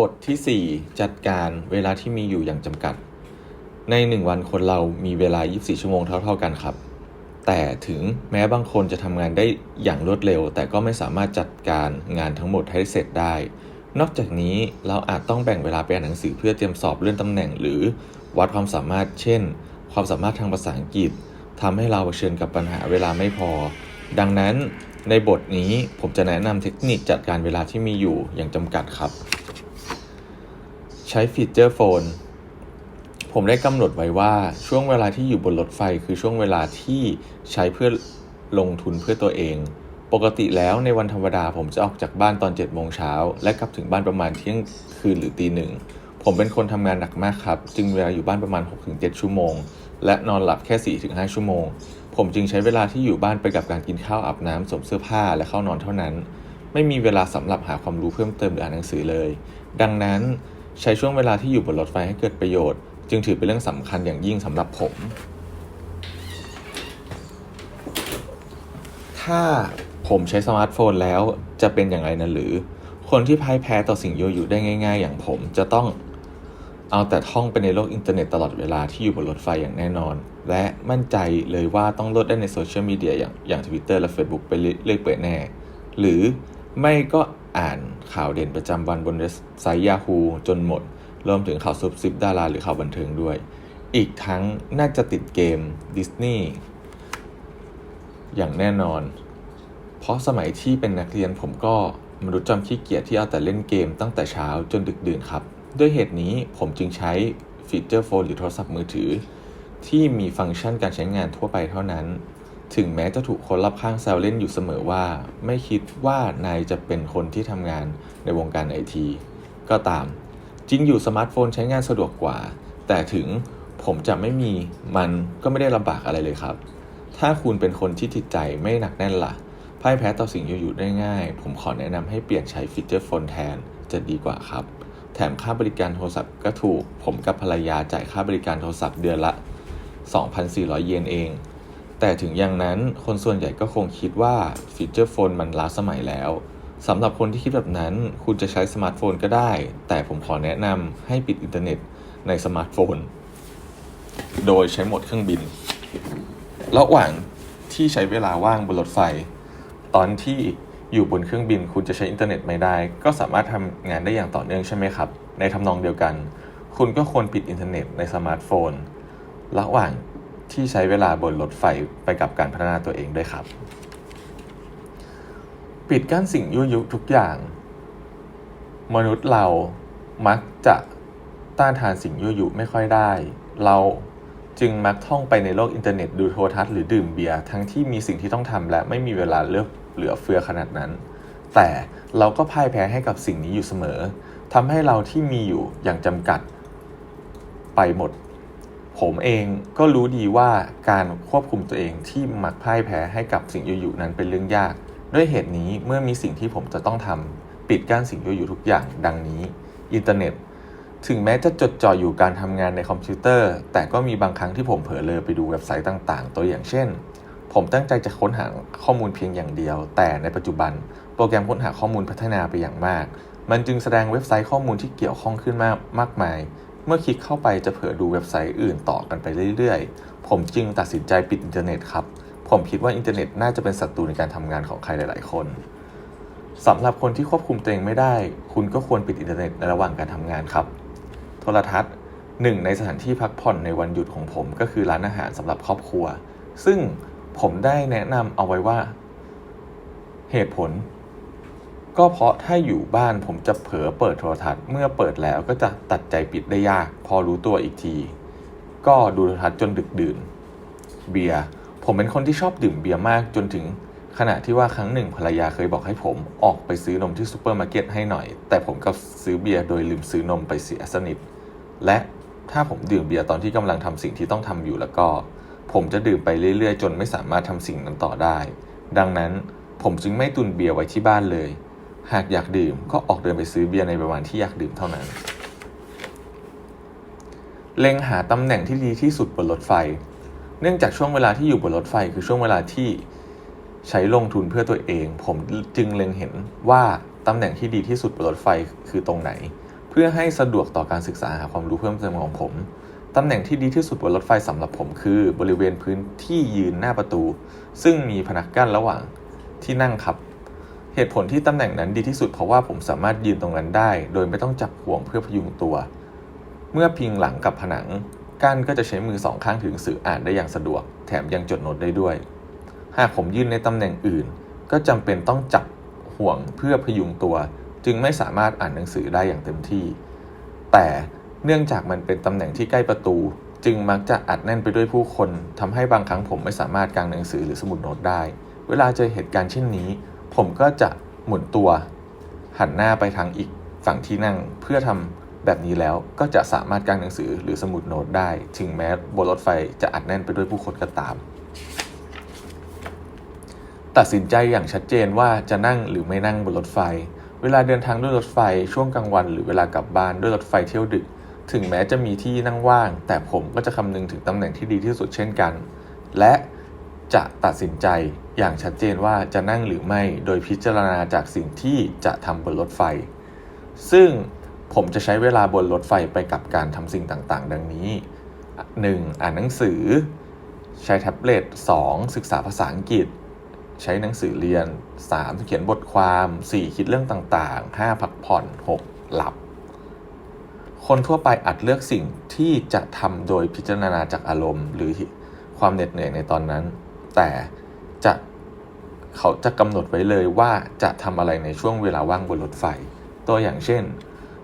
บทที่ 4 จัดการเวลาที่มีอยู่อย่างจำกัด ใน 1 วันคนเรามีเวลา 24 ชั่วโมงเท่า ๆ กันครับ แต่ถึงแม้บางคนจะทำงานได้อย่างรวดเร็ว แต่ก็ไม่สามารถจัดการงานทั้งหมดให้เสร็จได้ นอกจากนี้เราอาจต้องแบ่งเวลาไปอ่านหนังสือเพื่อเตรียมสอบเลื่อนตำแหน่ง หรือวัดความสามารถ เช่น ความสามารถทางภาษาอังกฤษทำให้เราเผชิญกับปัญหาเวลาไม่พอ ดังนั้นในบทนี้ผมจะแนะนำเทคนิคจัดการเวลาที่มีอยู่อย่างจำกัดครับ ใช้ฟีเจอร์โฟน ผมได้กำหนดไว้ว่าช่วงเวลาที่อยู่บนรถไฟคือช่วงเวลาที่ใช้เพื่อลงทุนเพื่อตัวเอง ปกติแล้วในวันธรรมดาผมจะออกจากบ้านตอน7โมงเช้าและกลับถึงบ้านประมาณเที่ยงคืนหรือตีหนึ่งผมเป็นคนทำงานหนักมากครับ จึงเวลาอยู่บ้านประมาณ 6-7 ชั่วโมง และนอนหลับแค่ 4-5 ชั่วโมง ผมจึงใช้เวลาที่อยู่บ้านไปกับการกินข้าวอาบน้ำสวมเสื้อผ้าและเข้านอนเท่านั้น ไม่มีเวลาสำหรับหาความรู้เพิ่มเติมหรืออ่านหนังสือเลย ดังนั้น ใช้ช่วงเวลาที่อยู่บนรถไฟให้เกิดประโยชน์ จึงถือเป็นเรื่องสำคัญอย่างยิ่งสำหรับผม ถ้าผมใช้สมาร์ทโฟนแล้วจะเป็นอย่างไรนะหรือ คนที่พ่ายแพ้ต่อสิ่งยั่วยุได้ง่าย ๆ อย่างผมจะต้องเอาแต่ท่องไปในโลกอินเทอร์เน็ตตลอดเวลาที่อยู่บนรถไฟอย่างแน่นอน และมั่นใจเลยว่าต้องโหลดได้ในโซเชียลมีเดียอย่างอย่าง Twitter และ Facebook ไปเรื่อยๆเปื่อยแน่ หรือไม่ก็ อ่านข่าวเด่นประจำวันบนเว็บไซต์ Yahoo จนหมด รวมถึงข่าวซุบซิบดาราหรือข่าวบันเทิงด้วย อีกทั้งน่าจะติดเกมดิสนีย์อย่างแน่นอน เพราะสมัยที่เป็นนักเรียนผมก็มนุษย์จอมขี้เกียจที่เอาแต่เล่นเกมตั้งแต่เช้าจนดึกดื่นครับ ด้วยเหตุนี้ผมจึงใช้ฟีเจอร์โฟนหรือโทรศัพท์มือถือ ที่มีฟังก์ชันการใช้งานทั่วไปเท่านั้น ถึงแม้จะถูกคนรอบข้างแซวเล่นอยู่เสมอว่า ไม่คิดว่านายจะเป็นคนที่ทำงานในวงการไอที ก็ตาม จริงอยู่สมาร์ทโฟนใช้งานสะดวกกว่า แต่ถึงผมจะไม่มีมันก็ไม่ได้ลำบากอะไรเลยครับ ถ้าคุณเป็นคนที่จิตใจไม่หนักแน่นละ่ะพ่ายแพ้ต่อสิ่งอยู่ๆได้ง่าย ผมขอแนะนำให้เปลี่ยนใช้ฟีเจอร์โฟนแทนจะดีกว่าครับ แถมค่าบริการโทรศัพท์ก็ถูก ผมกับภรรยาจ่ายค่าบริการโทรศัพท์เดือนละ 2,400 เยนเอง แต่ถึงอย่างนั้นคนส่วนใหญ่ก็คงคิดว่าฟีเจอร์โฟนมันล้าสมัยแล้วสำหรับคนที่คิดแบบนั้นคุณจะใช้สมาร์ทโฟนก็ได้ แต่ผมขอแนะนำให้ปิดอินเทอร์เน็ตในสมาร์ทโฟน โดยใช้โหมดเครื่องบิน ระหว่างที่ใช้เวลาว่างบนรถไฟ ตอนที่อยู่บนเครื่องบินคุณจะใช้อินเทอร์เน็ตไม่ได้ ก็สามารถทำงานได้อย่างต่อเนื่องใช่ไหมครับ ในทำนองเดียวกัน คุณก็ควรปิดอินเทอร์เน็ตในสมาร์ทโฟน ระหว่าง ที่ใช้เวลาบนรถไฟไปกับการพัฒนาตัวเองด้วยครับ ปิดกั้นสิ่งยั่วยุทุกอย่าง มนุษย์เรามักจะต้านทานสิ่งยั่วยุไม่ค่อยได้ เราจึงมักท่องไปในโลกอินเทอร์เน็ตดูโทรทัศน์หรือดื่มเบียร์ทั้งที่มีสิ่งที่ต้องทำและไม่มีเวลาเลือกเหลือเฟือขนาดนั้น แต่เราก็พ่ายแพ้ให้กับสิ่งนี้อยู่เสมอทำให้เราที่มีอยู่อย่างจำกัดไปหมด ผมเองก็รู้ดีว่าการควบคุมตัวเองที่มักพ่ายแพ้ให้กับสิ่งอยู่ๆนั้นเป็นเรื่องยาก ด้วยเหตุนี้เมื่อมีสิ่งที่ผมจะต้องทำปิดกั้นสิ่งอยู่ๆทุกอย่างดังนี้ อินเทอร์เน็ต ถึงแม้จะจดจ่ออยู่การทำงานในคอมพิวเตอร์ แต่ก็มีบางครั้งที่ผมเผลอเลยไปดูเว็บไซต์ต่างๆ ตัวอย่างเช่น ผมตั้งใจจะค้นหาข้อมูลเพียงอย่างเดียว แต่ในปัจจุบัน โปรแกรมค้นหาข้อมูลพัฒนาไปอย่างมาก มันจึงแสดงเว็บไซต์ข้อมูลที่เกี่ยวข้องขึ้นมากมากมาย เมื่อคลิกเข้าไปจะเผลอดูเว็บไซต์อื่นต่อกันไปเรื่อยๆ ผมจึงตัดสินใจปิดอินเทอร์เน็ตครับ ผมคิดว่าอินเทอร์เน็ตน่าจะเป็นศัตรูในการทำงานของใครหลายๆ คนสำหรับคนที่ควบคุมตัวเองไม่ได้ คุณก็ควรปิดอินเทอร์เน็ตในระหว่างการทำงานครับ โทรทัศน์หนึ่งในสถานที่พักผ่อนในวันหยุดของผมก็คือร้านอาหารสำหรับครอบครัว ซึ่งผมได้แนะนำเอาไว้ว่า เหตุผล ก็เพราะถ้าอยู่บ้านผมจะเผลอเปิดโทรทัศน์เมื่อเปิดแล้วก็จะตัดใจปิดได้ยาก พอรู้ตัวอีกที ก็ดูโทรทัศน์จนดึกดื่น เบียร์ผมเป็นคนที่ชอบดื่มเบียร์มากจนถึงขณะที่ว่าครั้งหนึ่งภรรยาเคยบอกให้ผมออกไปซื้อนมที่ซูเปอร์มาร์เก็ตให้หน่อย แต่ผมก็ซื้อเบียร์โดยลืมซื้อนมไปเสียสนิท และถ้าผมดื่มเบียร์ตอนที่กำลังทำสิ่งที่ต้องทำอยู่แล้วก็ ผมจะดื่มไปเรื่อยๆ จนไม่สามารถทำสิ่งนั้นต่อได้ ดังนั้นผมจึงไม่ตุนเบียร์ไว้ที่บ้านเลย หากอยากดื่มก็ออกเดินไปซื้อเบียร์ในประมาณที่อยากดื่มเท่านั้น เล็งหาตำแหน่งที่ดีที่สุดบนรถไฟ เนื่องจากช่วงเวลาที่อยู่บนรถไฟคือช่วงเวลาที่ใช้ลงทุนเพื่อตัวเอง ผมจึงเล็งเห็นว่าตำแหน่งที่ดีที่สุดบนรถไฟคือตรงไหน เพื่อให้สะดวกต่อการศึกษาหาความรู้เพิ่มเติมของผมตำแหน่งที่ดีที่สุดบนรถไฟสำหรับผมคือบริเวณพื้นที่ยืนหน้าประตู ซึ่งมีพนักกั้นระหว่างที่นั่งครับ เหตุผลที่ตำแหน่งนั้นดีที่สุดเพราะว่าผมสามารถยืนตรงนั้นได้ โดยไม่ต้องจับห่วงเพื่อพยุงตัว เมื่อพิงหลังกับผนังกั้นก็จะใช้มือสองข้างถือหนังสืออ่านได้อย่างสะดวก แถมยังจดโน้ตได้ด้วย หากผมยืนในตำแหน่งอื่น ก็จำเป็นต้องจับห่วงเพื่อพยุงตัว จึงไม่สามารถอ่านหนังสือได้อย่างเต็มที่ แต่เนื่องจากมันเป็นตำแหน่งที่ใกล้ประตู จึงมักจะอัดแน่นไปด้วยผู้คนทำให้บางครั้งผมไม่สามารถกางหนังสือหรือสมุดโน้ตได้ เวลาเจอเหตุการณ์เช่นนี้ ผมก็จะหมุนตัวหันหน้าไปทางอีกฝั่งที่นั่งเพื่อทำแบบนี้แล้วก็จะสามารถกางหนังสือหรือสมุดโน้ตได้ ถึงแม้บนรถไฟจะอัดแน่นไปด้วยผู้คนก็ตาม ตัดสินใจอย่างชัดเจนว่าจะนั่งหรือไม่นั่งบนรถไฟ เวลาเดินทางด้วยรถไฟช่วงกลางวันหรือเวลากลับบ้านด้วยรถไฟเที่ยวดึก ถึงแม้จะมีที่นั่งว่าง แต่ผมก็จะคำนึงถึงตำแหน่งที่ดีที่สุดเช่นกัน และ จะตัดสินใจอย่างชัดเจนว่าจะนั่งหรือไม่โดยพิจารณาจากสิ่งที่จะทำบนรถไฟ ซึ่งผมจะใช้เวลาบนรถไฟไปกับการทำสิ่งต่างๆ ดังนี้ 1. อ่านหนังสือ ใช้แท็บเล็ต 2. ศึกษาภาษาอังกฤษ ใช้หนังสือเรียน 3. เขียนบทความ 4. คิดเรื่องต่างๆ 5. พักผ่อน 6. หลับ คนทั่วไปอาจเลือกสิ่งที่จะทำโดยพิจารณาจากอารมณ์ หรือความเหน็ดเหนื่อยในตอนนั้น แต่จะเขาจะกำหนดไว้เลยว่าจะทำอะไรในช่วงเวลาว่างบนรถไฟ ตัวอย่างเช่น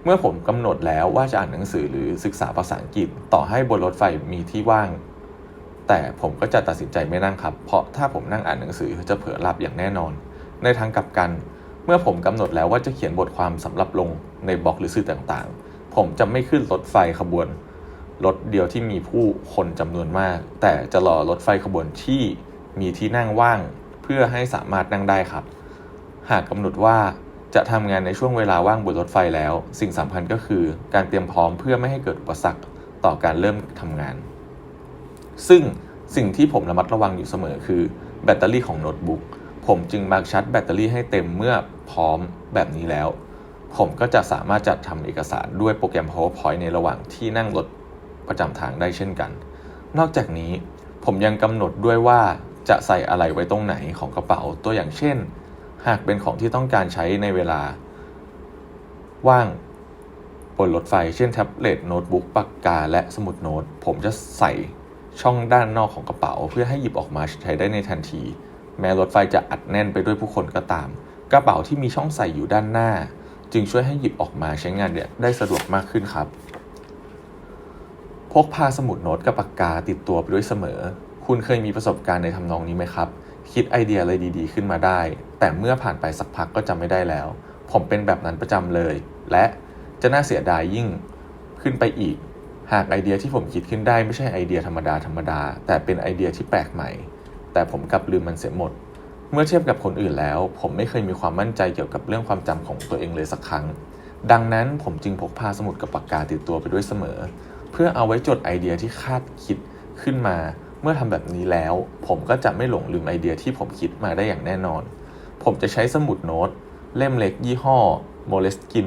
เมื่อผมกำหนดแล้วว่าจะอ่านหนังสือหรือศึกษาภาษาอังกฤษต่อให้บนรถไฟมีที่ว่าง แต่ผมก็จะตัดสินใจไม่นั่งครับ เพราะถ้าผมนั่งอ่านหนังสือจะเผลอหลับอย่างแน่นอน ในทางกลับกัน เมื่อผมกำหนดแล้วว่าจะเขียนบทความสำหรับลงในบล็อกหรือสื่อต่างๆ ผมจะไม่ขึ้นรถไฟขบวนรถเดียวที่มีผู้คนจำนวนมาก แต่จะรอรถไฟขบวนที่ มีที่นั่งว่างเพื่อให้สามารถนั่งได้ครับ หากกำหนดว่าจะทำงานในช่วงเวลาว่างบนรถไฟแล้ว สิ่งสำคัญก็คือการเตรียมพร้อมเพื่อไม่ให้เกิดอุปสรรคต่อการเริ่มทำงาน ซึ่งสิ่งที่ผมระมัดระวังอยู่เสมอคือแบตเตอรี่ของโน้ตบุ๊กผมจึงมักชาร์จแบตเตอรี่ให้เต็มเมื่อพร้อมแบบนี้แล้ว ผมก็จะสามารถจัดทำเอกสารด้วยโปรแกรม PowerPoint ในระหว่างที่นั่งรถประจำทางได้เช่นกัน นอกจากนี้ผมยังกำหนดด้วยว่า จะใส่อะไรไว้ตรงไหนของกระเป๋าตัวอย่างเช่น หากเป็นของที่ต้องการใช้ในเวลา ว่างบนรถไฟ เช่นแท็บเล็ตโน้ตบุ๊กปากกา และสมุดโน้ต ผมจะใส่ช่องด้านนอกของกระเป๋า เพื่อให้หยิบออกมาใช้ได้ในทันที แม้รถไฟจะอัดแน่นไปด้วยผู้คนก็ตาม กระเป๋าที่มีช่องใส่อยู่ด้านหน้า จึงช่วยให้หยิบออกมาใช้งานเนี่ยได้สะดวกมากขึ้นครับ พกพาสมุดโน้ตกับปากกาติดตัวไปด้วยเสมอ คุณเคยมีประสบการณ์ในทำนองนี้ไหมครับ คิดไอเดียอะไรดีๆ ขึ้นมาได้ แต่เมื่อผ่านไปสักพักก็จำไม่ได้แล้ว ผมเป็นแบบนั้นประจำเลย และจะน่าเสียดายยิ่งขึ้นไปอีก หากไอเดียที่ผมคิดขึ้นได้ไม่ใช่ไอเดียธรรมดาธรรมดา แต่เป็นไอเดียที่แปลกใหม่ แต่ผมกลับลืมมันเสียหมด เมื่อเทียบกับคนอื่นแล้ว ผมไม่เคยมีความมั่นใจเกี่ยวกับเรื่องความจำของตัวเองเลยสักครั้ง ดังนั้นผมจึงพกพาสมุดกับปากกาติดตัวไปด้วยเสมอ เพื่อเอาไว้จดไอเดียที่คาดคิดขึ้นมา เมื่อทำแบบนี้แล้ว ผมก็จะไม่หลงลืมไอเดียที่ผมคิดมาได้อย่างแน่นอน ผมจะใช้สมุดโน้ต เล่มเล็กยี่ห้อโมเลสกิน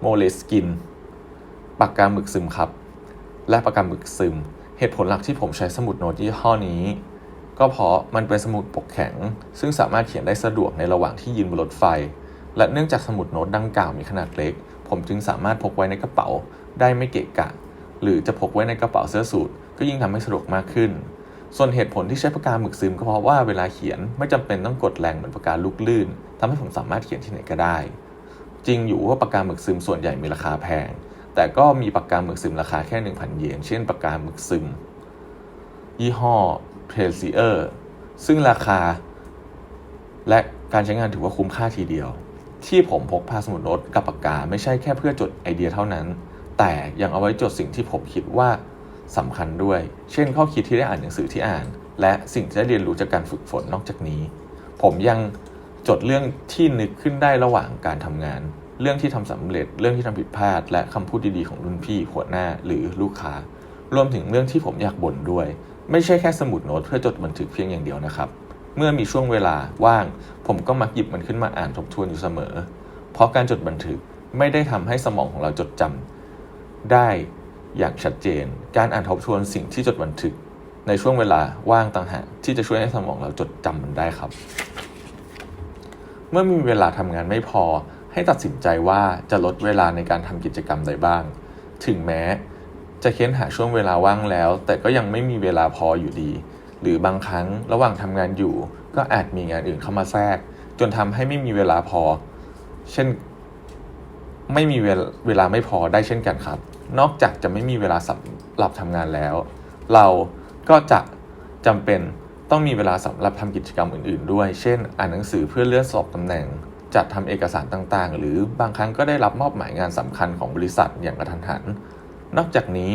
โมเลสกินปากกาหมึกซึมครับ และปากกาหมึกซึม เหตุผลหลักที่ผมใช้สมุดโน้ตยี่ห้อนี้ ก็เพราะมันเป็นสมุดปกแข็ง ซึ่งสามารถเขียนได้สะดวกในระหว่างที่ยืนบนรถไฟ และเนื่องจากสมุดโน้ตดังกล่าวมีขนาดเล็ก ผมจึงสามารถพกไว้ในกระเป๋าได้ไม่เกะกะ หรือจะพกไว้ในกระเป๋าเสื้อสูท ก็ยิ่งทำให้สะดวกมากขึ้น ส่วนเหตุผลที่ใช้ปากกาหมึกซึมก็เพราะว่าเวลาเขียนไม่จำเป็นต้องกดแรงเหมือนปากกาลูกลื่นทำให้ผมสามารถเขียนที่ไหนก็ได้ จริงอยู่ว่าปากกาหมึกซึมส่วนใหญ่มีราคาแพง แต่ก็มีปากกาหมึกซึมราคาแค่ 1,000 เยน เช่นปากกาหมึกซึม ยี่ห้อ p r e c i e r ซึ่งราคา และการใช้งานถือว่าคุ้มค่าทีเดียว ที่ผมพกพาสมุดโน้ตกับปากกาไม่ใช่แค่เพื่อจดไอเดียเท่านั้น แต่ยังเอาไว้จดสิ่งที่ผมคิดว่า สำคัญด้วย เช่น ข้อคิดที่ได้อ่านหนังสือที่อ่าน และสิ่งที่ได้เรียนรู้จากการฝึกฝนนอกจากนี้ ผมยังจดเรื่องที่นึกขึ้นได้ระหว่างการทำงาน เรื่องที่ทำสำเร็จ เรื่องที่ทำผิดพลาด และคำพูดดีๆของรุ่นพี่หัวหน้าหรือลูกค้า รวมถึงเรื่องที่ผมอยากบ่นด้วย ไม่ใช่แค่สมุดโน้ตเพื่อจดบันทึกเพียงอย่างเดียวนะครับ เมื่อมีช่วงเวลาว่าง ผมก็มักหยิบมันขึ้นมาอ่านทบทวนอยู่เสมอ เพราะการจดบันทึกไม่ได้ทำให้สมองของเราจดจำได้ อย่างชัดเจน การอ่านทบทวนสิ่งที่จดบันทึก ในช่วงเวลาว่างต่างหากที่จะช่วยให้สมองเราจดจำมันได้ครับ เมื่อมีเวลาทำงานไม่พอให้ตัดสินใจว่าจะลดเวลาในการทำกิจกรรมใดบ้าง ถึงแม้จะเค้นหาช่วงเวลาว่างแล้ว แต่ก็ยังไม่มีเวลาพออยู่ดี หรือบางครั้งระหว่างทำงานอยู่ ก็อาจมีงานอื่นเข้ามาแทรก จนทำให้ไม่มีเวลาพอ เช่น ไม่มีเวลาเวลาไม่พอได้เช่นกันครับ นอกจากจะไม่มีเวลาสำหรับทำงานแล้ว เราก็จะจำเป็นต้องมีเวลาสำหรับทำกิจกรรมอื่น ๆ ด้วย เช่น อ่านหนังสือเพื่อเลื่อนสอบตำแหน่ง จัดทำเอกสารต่าง ๆ หรือบางครั้งก็ได้รับมอบหมายงานสำคัญของบริษัทอย่างกระทันหัน นอกจากนี้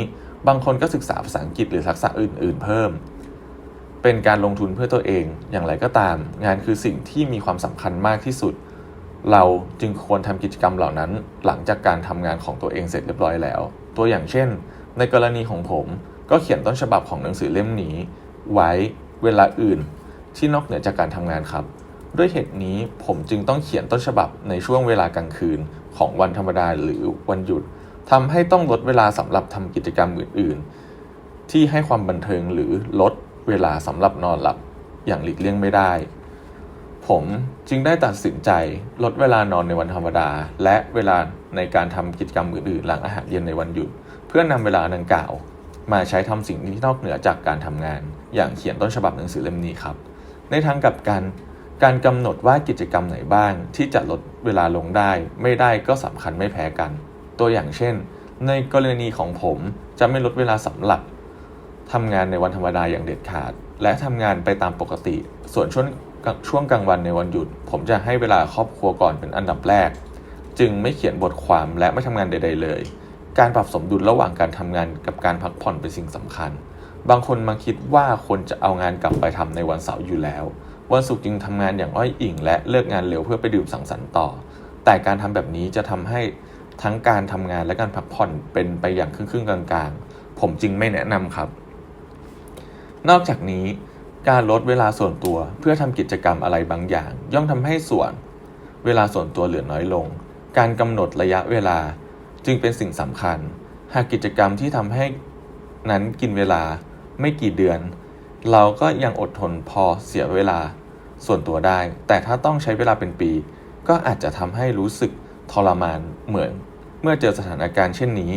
บางคนก็ศึกษาภาษาอังกฤษหรือทักษะอื่น ๆ เพิ่ม เป็นการลงทุนเพื่อตัวเอง อย่างไรก็ตาม งานคือสิ่งที่มีความสำคัญมากที่สุด เราจึงควรทำกิจกรรมเหล่านั้น หลังจากการทำงานของตัวเองเสร็จเรียบร้อยแล้ว ตัวอย่างเช่น ในกรณีของผมก็เขียนต้นฉบับของหนังสือเล่มนี้ ไว้เวลาอื่น ที่นอกเหนือจากการทำงานครับ ด้วยเหตุนี้ผมจึงต้องเขียนต้นฉบับในช่วงเวลากลางคืนของวันธรรมดาหรือวันหยุดทำให้ต้องลดเวลาสำหรับทำกิจกรรมอื่น ๆ ที่ให้ความบันเทิงหรือลดเวลาสำหรับนอนหลับอย่างหลีกเลี่ยงไม่ได้ ผมจึงได้ตัดสินใจลดเวลานอนในวันธรรมดา และเวลาในการทำกิจกรรมอื่นๆหลังอาหารเย็นในวันหยุด เพื่อนำเวลาดังกล่าว มาใช้ทำสิ่งที่นอกเหนือจากการทำงาน อย่างเขียนต้นฉบับหนังสือเล่มนี้ครับ ในทางกลับกัน การกำหนดว่ากิจกรรมไหนบ้าง ที่จะลดเวลาลงได้ ไม่ได้ก็สำคัญไม่แพ้กัน ตัวอย่างเช่น ในกรณีของผมจะไม่ลดเวลาสำหรับทำงานในวันธรรมดาอย่างเด็ดขาด และทำงานไปตามปกติ ส่วนช่วง ช่วงกลางวันในวันหยุด ผมจะให้เวลาครอบครัวก่อนเป็นอันดับแรก จึงไม่เขียนบทความและไม่ทำงานใด ๆ เลย การปรับสมดุลระหว่างการทำงานกับการพักผ่อนเป็นสิ่งสำคัญ บางคนมาคิดว่าคนจะเอางานกลับไปทำในวันเสาร์อยู่แล้ว วันศุกร์จึงทำงานอย่างอ้อยอิง และเลิกงานเร็วเพื่อไปดื่มสังสรรค์ต่อ แต่การทำแบบนี้จะทำให้ทั้งการทำงานและการพักผ่อนเป็นไปอย่างครึ่งๆกลางๆ ผมจึงไม่แนะนำครับ นอกจากนี้ การลดเวลาส่วนตัวเพื่อทำกิจกรรมอะไรบางอย่าง ย่อมทำให้ส่วน เวลาส่วนตัวเหลือน้อยลง การกำหนดระยะเวลาจึงเป็นสิ่งสำคัญ หากกิจกรรมที่ทำให้นั้นกินเวลาไม่กี่เดือน เราก็ยังอดทนพอเสียเวลาส่วนตัวได้ แต่ถ้าต้องใช้เวลาเป็นปี ก็อาจจะทำให้รู้สึกทรมานเหมือน เมื่อเจอสถานการณ์เช่นนี้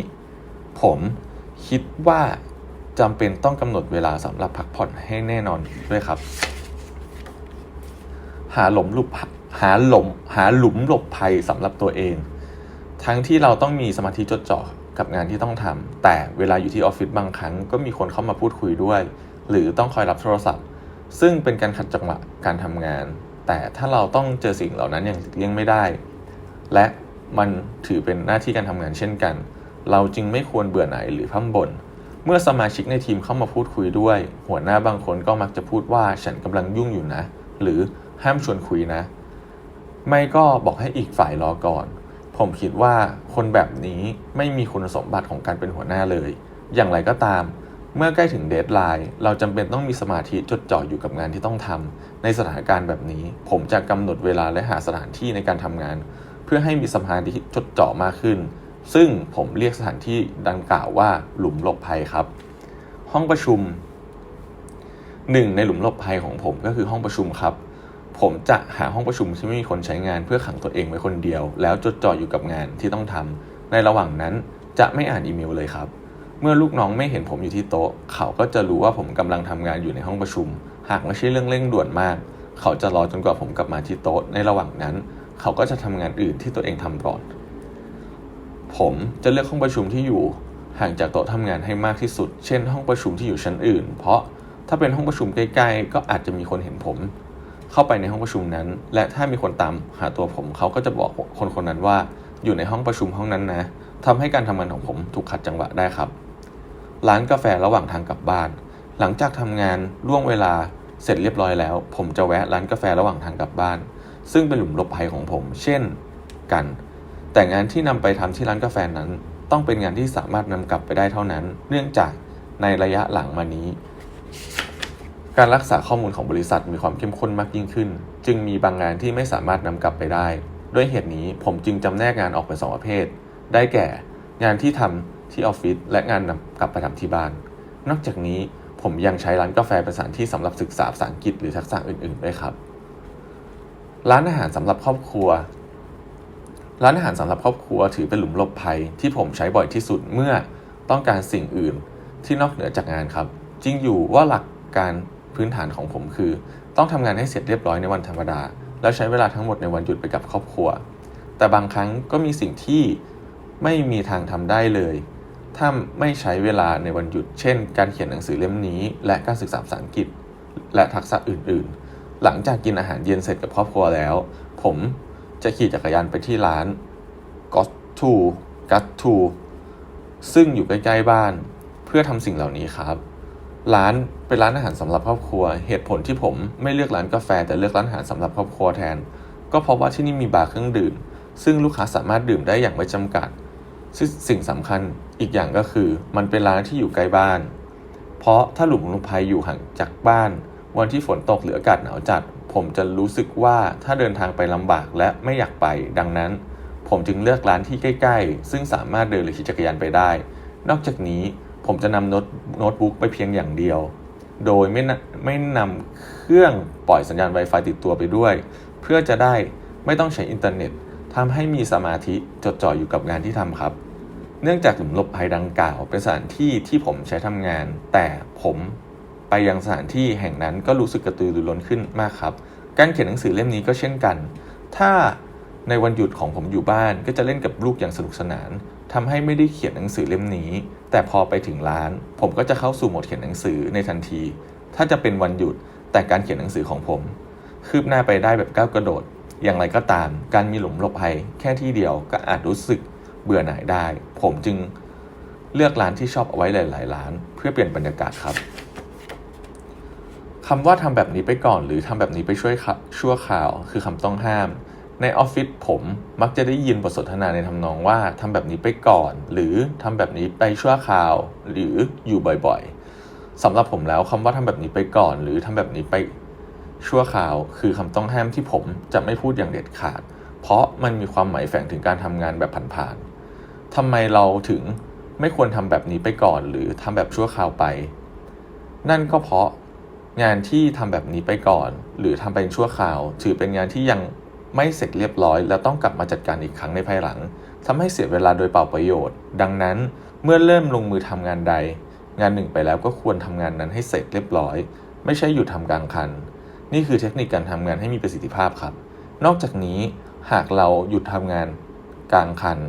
ผมคิดว่า จำเป็นต้องกำหนดเวลาสำหรับพักผ่อนให้แน่นอนด้วยครับ หาหลุมหลบหาหลุมหาหลุมหลบภัยสำหรับตัวเอง ทั้งที่เราต้องมีสมาธิจดจ่อกับงานที่ต้องทำแต่เวลาอยู่ที่ออฟฟิศบางครั้ง ก็มีคนเข้ามาพูดคุยด้วย หรือต้องคอยรับโทรศัพท์ ซึ่งเป็นการขัดจังหวะการทำงาน แต่ถ้าเราต้องเจอสิ่งเหล่านั้นอย่างเลี่ยงไม่ได้ และมันถือเป็นหน้าที่การทำงานเช่นกัน เราจึงไม่ควรเบื่อหน่ายหรือพั่มบ่น เมื่อสมาชิกในทีมเข้ามาพูดคุยด้วย หัวหน้าบางคนก็มักจะพูดว่าฉันกำลังยุ่งอยู่นะ หรือห้ามชวนคุยนะ ไม่ก็บอกให้อีกฝ่ายรอก่อน ผมคิดว่าคนแบบนี้ไม่มีคุณสมบัติของการเป็นหัวหน้าเลย อย่างไรก็ตาม เมื่อใกล้ถึงเดทไลน์เราจำเป็นต้องมีสมาธิจดจ่ออยู่กับงานที่ต้องทำในสถานการณ์แบบนี้ ผมจะกำหนดเวลาและหาสถานที่ในการทำงาน เพื่อให้มีสมาธิจดจ่อมากขึ้น ซึ่งผมเรียกสถานที่ดังกล่าวว่าหลุมหลบภัยครับ ห้องประชุมหนึ่งในหลุมหลบภัยของผมก็คือห้องประชุมครับ ผมจะหาห้องประชุมที่ไม่มีคนใช้งานเพื่อขังตัวเองไว้คนเดียว แล้วจดจ่ออยู่กับงานที่ต้องทำในระหว่างนั้นจะไม่อ่านอีเมลเลยครับ เมื่อลูกน้องไม่เห็นผมอยู่ที่โต๊ะ เขาก็จะรู้ว่าผมกำลังทำงานอยู่ในห้องประชุม หากไม่ใช่เรื่องเร่งด่วนมาก เขาจะรอจนกว่าผมกลับมาที่โต๊ะ ในระหว่างนั้น เขาก็จะทำงานอื่นที่ตัวเองทำก่อน ผมจะเลือกห้องประชุมที่อยู่ห่างจากโต๊ะทำงานให้มากที่สุด เช่น ห้องประชุมที่อยู่ชั้นอื่น เพราะถ้าเป็นห้องประชุมใกล้ๆ ก็อาจจะมีคนเห็นผม เข้าไปในห้องประชุมนั้น และถ้ามีคนตามหาตัวผมเขาก็จะบอกคนคนนั้นว่า อยู่ในห้องประชุมห้องนั้นนะทำให้การทำงานของผมถูกขัดจังหวะได้ครับ ร้านกาแฟระหว่างทางกลับบ้าน หลังจากทำงานล่วงเวลาเสร็จเรียบร้อยแล้ว ผมจะแวะร้านกาแฟระหว่างทางกลับบ้าน ซึ่งเป็นหลุมหลบภัยของผม เช่น กัน แต่งานที่นำไปทำที่ร้านกาแฟนั้น ต้องเป็นงานที่สามารถนำกลับไปได้เท่านั้น เนื่องจากในระยะหลังมานี้ การรักษาข้อมูลของบริษัทมีความเข้มข้นมากยิ่งขึ้น จึงมีบางงานที่ไม่สามารถนำกลับไปได้ ด้วยเหตุนี้ผมจึงจำแนกงานออกเป็นสองประเภท ได้แก่ งานที่ทำที่ออฟฟิศและงานนำกลับไปทำที่บ้าน นอกจากนี้ผมยังใช้ร้านกาแฟเป็นสถานที่สำหรับศึกษาภาษาอังกฤษหรือทักษะอื่นๆด้วยครับ ร้านอาหารสำหรับครอบครัว ร้านอาหารสำหรับครอบครัวถือเป็นหลุมหลบภัยที่ผมใช้บ่อยที่สุดเมื่อต้องการสิ่งอื่นที่นอกเหนือจากงานครับจริงอยู่ว่าหลักการพื้นฐานของผมคือ ต้องทำงานให้เสร็จเรียบร้อยในวันธรรมดา แล้วใช้เวลาทั้งหมดในวันหยุดไปกับครอบครัว แต่บางครั้งก็มีสิ่งที่ไม่มีทางทำได้เลย ถ้าไม่ใช้เวลาในวันหยุด เช่น การเขียนหนังสือเล่มนี้ และการศึกษาภาษาอังกฤษ และทักษะอื่นๆ หลังจากกินอาหารเย็นเสร็จกับครอบครัวแล้ว ผม จะขี่จักรยานไปที่ร้าน g o t to g o t to ซึ่งอยู่ใกล้ๆบ้าน เพื่อทำสิ่งเหล่านี้ครับ ร้านเป็นร้านอาหารสำหรับครอบครัว เหตุผลที่ผมไม่เลือกร้านกาแฟ แต่เลือกร้านอาหารสำหรับครอบครัวแทน ก็เพราะว่าที่นี่มีบาร์เครื่องดื่ม ซึ่งลูกค้าสามารถดื่มได้อย่างไม่จำกัด ซึ่งสิ่งสำคัญอีกอย่างก็คือ มันเป็นร้านที่อยู่ใกล้บ้าน เพราะถ้าหลุมหลบภัยอยู่ห่างจากบ้าน วันที่ฝนตกหรืออากาศหนาวจัด ผมจะรู้สึกว่าถ้าเดินทางไปลำบากและไม่อยากไป ดังนั้น ผมจึงเลือกร้านที่ใกล้ ๆ ซึ่งสามารถเดินหรือขี่จักรยานไปได้ นอกจากนี้ผมจะนำโน้ตโน้ตบุ๊กไปเพียงอย่างเดียว โดยไม่นไม่นำเครื่องปล่อยสัญญาณ Wi-Fi ติดตัวไปด้วย เพื่อจะได้ไม่ต้องใช้อินเทอร์เน็ตทำให้มีสมาธิจดจ่ออยู่กับงานที่ทำครับเนื่องจากหลุมหลบภัยดังกล่าว เป็นสถานที่ที่ผมใช้ทำงาน แต่ผม ไปยังสถานที่แห่งนั้นก็รู้สึกกระตือรือร้นขึ้นมากครับ การเขียนหนังสือเล่มนี้ก็เช่นกัน ถ้าในวันหยุดของผมอยู่บ้านก็จะเล่นกับลูกอย่างสนุกสนานทำให้ไม่ได้เขียนหนังสือเล่มนี้ แต่พอไปถึงร้าน ผมก็จะเข้าสู่โหมดเขียนหนังสือในทันที ถ้าจะเป็นวันหยุดแต่การเขียนหนังสือของผม คืบหน้าไปได้แบบก้าวกระโดด อย่างไรก็ตาม การมีหลุมหลบภัยแค่ที่เดียวก็อาจรู้สึกเบื่อหน่ายได้ ผมจึงเลือกร้านที่ชอบเอาไว้หลาย ๆ ร้าน เพื่อเปลี่ยนบรรยากาศครับ คำว่าทำแบบนี้ไปก่อน หรือทำแบบนี้ไปช่วยชั่วข่าว คือคำต้องห้าม ในออฟฟิศผมมักจะได้ยินบทสนทนาในทำนองว่าทำแบบนี้ไปก่อน หรือทำแบบนี้ไปชั่วคราว หรืออยู่บ่อยๆสำหรับผมแล้วคำว่าทำแบบนี้ไปก่อน หรือทำแบบนี้ไปชั่วคราว คือคำต้องห้ามที่ผมจะไม่พูดอย่างเด็ดขาด เพราะมันมีความหมายแฝงถึงการทำงานแบบผ่านๆทำไมเราถึงไม่ควรทำแบบนี้ไปก่อน หรือทำแบบชั่วคราวไป นั่นก็เพราะ งานที่ทำแบบนี้ไปก่อน หรือทำเป็นชั่วคราว ถือเป็นงานที่ยังไม่เสร็จเรียบร้อย แล้วต้องกลับมาจัดการอีกครั้งในภายหลังทำให้เสียเวลาโดยเปล่าประโยชน์ ดังนั้นเมื่อเริ่มลงมือทำงานใด งานหนึ่งไปแล้วก็ควรทำงานนั้นให้เสร็จเรียบร้อย ไม่ใช่หยุดทำกลางคัน นี่คือเทคนิคการทำงานให้มีประสิทธิภาพครับ นอกจากนี้หากเราหยุดทำงานกลางคัน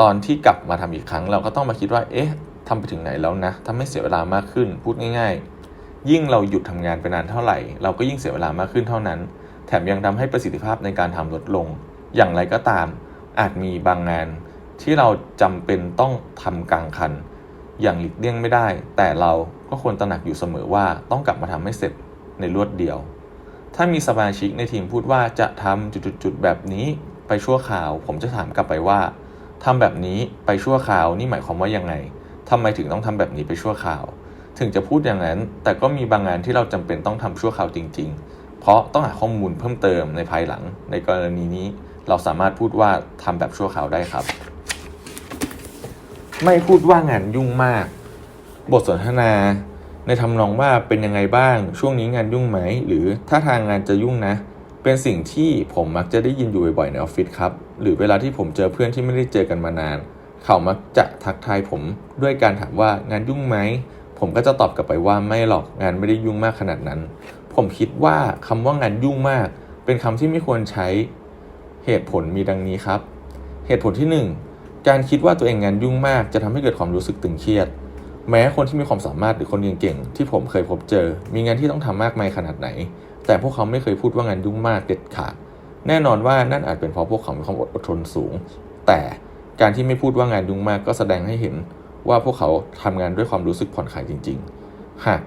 ตอนที่กลับมาทำอีกครั้ง เราก็ต้องมาคิดว่า เอ๊ะทำไปถึงไหนแล้วนะทำให้เสียเวลามากขึ้น พูดง่าย ๆ ยิ่งเราหยุดทำงานไปนานเท่าไหร่ เราก็ยิ่งเสียเวลามากขึ้นเท่านั้น แถมยังทำให้ประสิทธิภาพในการทำลดลง อย่างไรก็ตาม อาจมีบางงานที่เราจำเป็นต้องทำกลางคัน อย่างหลีกเลี่ยงไม่ได้ แต่เราก็ควรตระหนักอยู่เสมอว่าต้องกลับมาทำให้เสร็จในรวดเดียว ถ้ามีสมาชิกในทีมพูดว่าจะทำจุดๆแบบนี้ไปชั่วคราว ผมจะถามกลับไปว่าทำแบบนี้ไปชั่วคราวนี่หมายความว่ายังไงทำไมถึงต้องทำแบบนี้ไปชั่วคราว ถึงจะพูดอย่างนั้น แต่ก็มีบางงานที่เราจำเป็นต้องทำชั่วคราวจริง ๆ เพราะต้องหาข้อมูลเพิ่มเติมในภายหลัง ในกรณีนี้เราสามารถพูดว่าทำแบบชั่วคราวได้ครับ ไม่พูดว่างานยุ่งมาก บทสนทนา ในทำนองว่าเป็นยังไงบ้าง ช่วงนี้งานยุ่งไหม หรือถ้าทางงานจะยุ่งนะ เป็นสิ่งที่ผมมักจะได้ยินอยู่บ่อยๆในออฟฟิศครับ หรือเวลาที่ผมเจอเพื่อนที่ไม่ได้เจอกันมานาน เขามักจะทักทายผมด้วยการถามว่างานยุ่งไหม ผมก็จะตอบกลับไปว่าไม่หรอกงานไม่ได้ยุ่งมากขนาดนั้น ผมคิดว่าคำว่างานยุ่งมาก เป็นคำที่ไม่ควรใช้เหตุผลมีดังนี้ครับ เหตุผลที่ 1 การคิดว่าตัวเองงานยุ่งมาก จะทำให้เกิดความรู้สึกตึงเครียด แม้คนที่มีความสามารถหรือคนเก่งๆที่ผมเคยพบเจอ มีงานที่ต้องทำมากมายขนาดไหน แต่พวกเขาไม่เคยพูดว่างานยุ่งมากเด็ดขาดแน่นอนว่านั่นอาจเป็นเพราะพวกเขามีความอดทนสูง แต่การที่ไม่พูดว่างานยุ่งมากก็แสดงให้เห็น ว่าพวกเขาทำงานด้วยความรู้สึกผ่อนคลายจริง ๆ หาก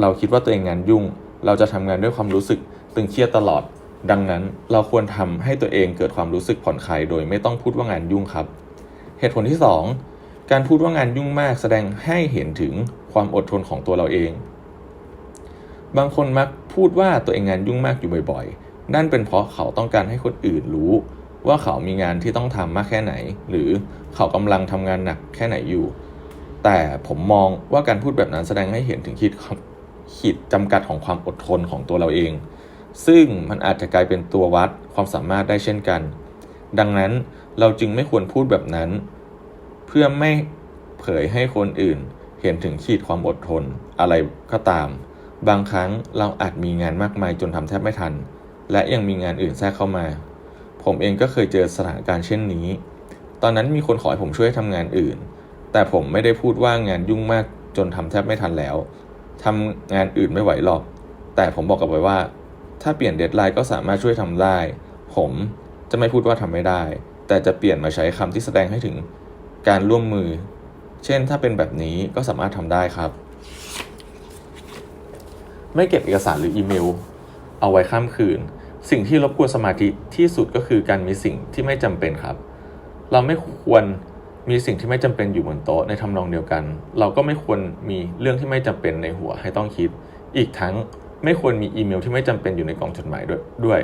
เราคิดว่าตัวเองงานยุ่ง เราจะทำงานด้วยความรู้สึกตึงเครียดตลอด ดังนั้นเราควรทำให้ตัวเองเกิดความรู้สึกผ่อนคลายโดยไม่ต้องพูดว่างานยุ่งครับ เหตุผลที่ 2 การพูดว่างานยุ่งมากแสดงให้เห็นถึงความอดทนของตัวเราเอง บางคนมักพูดว่าตัวเองงานยุ่งมากอยู่บ่อยๆ นั่นเป็นเพราะเขาต้องการให้คนอื่นรู้ว่าเขามีงานที่ต้องทำมากแค่ไหน หรือเขากำลังทำงานหนักแค่ไหนอยู่ แต่ผมมองว่าการพูดแบบนั้นแสดงให้เห็นถึงขีดขีดจำกัดของความอดทนของตัวเราเอง ซึ่งมันอาจจะกลายเป็นตัววัดความสามารถได้เช่นกัน ดังนั้นเราจึงไม่ควรพูดแบบนั้น เพื่อไม่เผยให้คนอื่น เห็นถึงขีดความอดทนอะไรก็ตาม บางครั้งเราอาจมีงานมากมายจนทำแทบไม่ทัน และยังมีงานอื่นแทรกเข้ามา ผมเองก็เคยเจอสถานการณ์เช่นนี้ ตอนนั้นมีคนขอให้ผมช่วยทำงานอื่น แต่ผมไม่ได้พูดว่างานยุ่งมากจนทำแทบไม่ทันแล้วทำงานอื่นไม่ไหวหรอก แต่ผมบอกกับไว้ว่า ถ้าเปลี่ยนเดทไลน์ก็สามารถช่วยทำได้ ผมจะไม่พูดว่าทำไม่ได้ แต่จะเปลี่ยนมาใช้คำที่แสดงให้ถึงการร่วมมือ เช่น ถ้าเป็นแบบนี้ก็สามารถทำได้ครับ ไม่เก็บเอกสารหรืออีเมล เอาไว้ข้ามคืน สิ่งที่รบกวนสมาธิที่สุดก็คือการมีสิ่งที่ไม่จำเป็นครับ เราไม่ควร มีสิ่งที่ไม่จำเป็นอยู่บนโต๊ะในทำนองเดียวกัน เราก็ไม่ควรมีเรื่องที่ไม่จำเป็นในหัวให้ต้องคิด อีกทั้งไม่ควรมีอีเมลที่ไม่จำเป็นอยู่ในกล่องจดหมายด้วยด้วย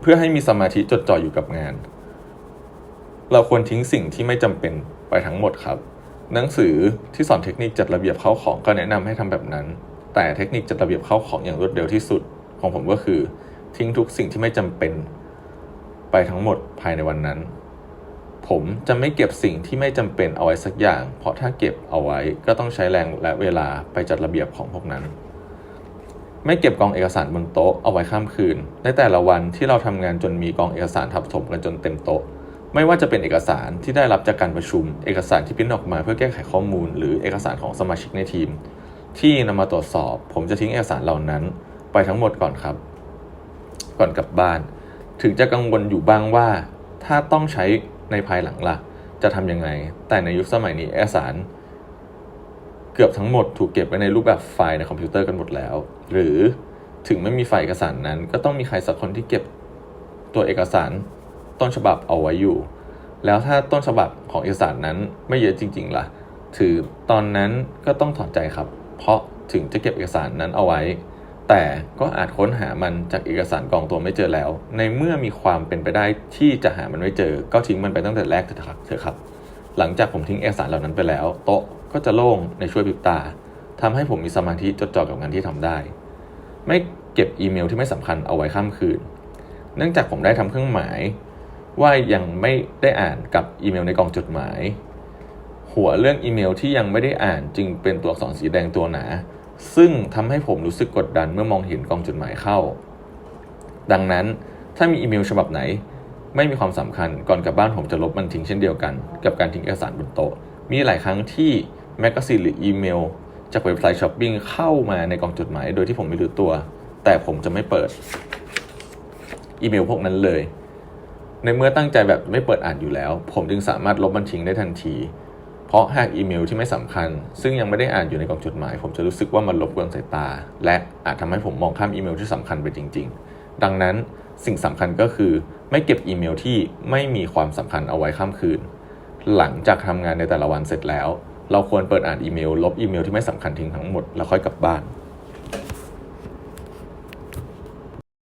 เพื่อให้มีสมาธิจดจ่ออยู่กับงาน เราควรทิ้งสิ่งที่ไม่จำเป็นไปทั้งหมดครับ หนังสือที่สอนเทคนิคจัดระเบียบเข้าของก็แนะนำให้ทำแบบนั้น แต่เทคนิคจัดระเบียบเข้าของอย่างรวดเร็วที่สุด ของผมก็คือ ทิ้งทุกสิ่งที่ไม่จำเป็น ไปทั้งหมดภายในวันนั้น ผมจะไม่เก็บสิ่งที่ไม่จำเป็นเอาไว้สักอย่าง เพราะถ้าเก็บเอาไว้ก็ต้องใช้แรงและเวลาไปจัดระเบียบของพวกนั้น ไม่เก็บกองเอกสารบนโต๊ะเอาไว้ข้ามคืน ในแต่ละวันที่เราทำงานจนมีกองเอกสารทับถมกันจนเต็มโต๊ะ ไม่ว่าจะเป็นเอกสารที่ได้รับจากการประชุม เอกสารที่พิมพ์ออกมาเพื่อแก้ไขข้อมูล หรือเอกสารของสมาชิกในทีม ที่นำมาตรวจสอบ ผมจะทิ้งเอกสารเหล่านั้น ไปทั้งหมดก่อนครับ ก่อนกลับบ้าน ถึงจะกังวลอยู่บ้างว่า ถ้าต้องใช้ ในภายหลังล่ะ จะทำยังไง แต่ในยุคสมัยนี้เอกสาร เกือบทั้งหมดถูกเก็บไว้ในรูปแบบไฟล์ในคอมพิวเตอร์กันหมดแล้ว หรือถึงไม่มีไฟล์เอกสารนั้น ก็ต้องมีใครสักคนที่เก็บตัวเอกสารต้นฉบับเอาไว้อยู่ แล้วถ้าต้นฉบับของเอกสารนั้นไม่เยอะจริง ๆล่ะ ถือตอนนั้นก็ต้องถอดใจครับ เพราะถึงจะเก็บเอกสารนั้นเอาไว้ แต่ก็อาจค้นหามันจากเอกสารกองตัวไม่เจอแล้ว ในเมื่อมีความเป็นไปได้ที่จะหามันไม่เจอ ก็ทิ้งมันไปตั้งแต่แรกเถอะครับเถอะครับหลังจากผมทิ้งเอกสารเหล่านั้นไปแล้ว โต๊ะก็จะโล่งในช่วยพริบตาทำให้ผมมีสมาธิจดจ่อกับงานที่ทำได้ ไม่เก็บอีเมลที่ไม่สำคัญเอาไว้ข้ามคืน เนื่องจากผมได้ทำเครื่องหมาย ว่ายังไม่ได้อ่านกับอีเมลในกล่องจดหมาย หัวเรื่องอีเมลที่ยังไม่ได้อ่านจึงเป็นตัวอักษรสีแดงตัวหนา ซึ่งทำให้ผมรู้สึกกดดันเมื่อมองเห็นกองจดหมายเข้า ดังนั้นถ้ามีอีเมลฉบับไหน ไม่มีความสำคัญก่อนกลับบ้านผมจะลบมันทิ้งเช่นเดียวกัน กับการทิ้งเอกสารบนโต๊ะ มีหลายครั้งที่แมกกาซีนหรืออีเมล จากเว็บไซต์ช้อปปิ้งเข้ามาในกองจดหมาย โดยที่ผมไม่รู้ตัว แต่ผมจะไม่เปิดอีเมลพวกนั้นเลย ในเมื่อตั้งใจแบบไม่เปิดอ่านอยู่แล้ว ผมจึงสามารถลบมันทิ้งได้ทันที เพราะหากอีเมลที่ไม่สำคัญ ซึ่งยังไม่ได้อ่านอยู่ในกล่องจดหมาย ผมจะรู้สึกว่ามันรบกวนสายตา และอาจทำให้ผมมองข้ามอีเมลที่สำคัญไปจริง ๆ ดังนั้นสิ่งสำคัญก็คือ ไม่เก็บอีเมลที่ไม่มีความสำคัญเอาไว้ข้ามคืน หลังจากทำงานในแต่ละวันเสร็จแล้ว เราควรเปิดอ่านอีเมล ลบอีเมลที่ไม่สำคัญทิ้งทั้งหมดแล้วค่อยกลับบ้าน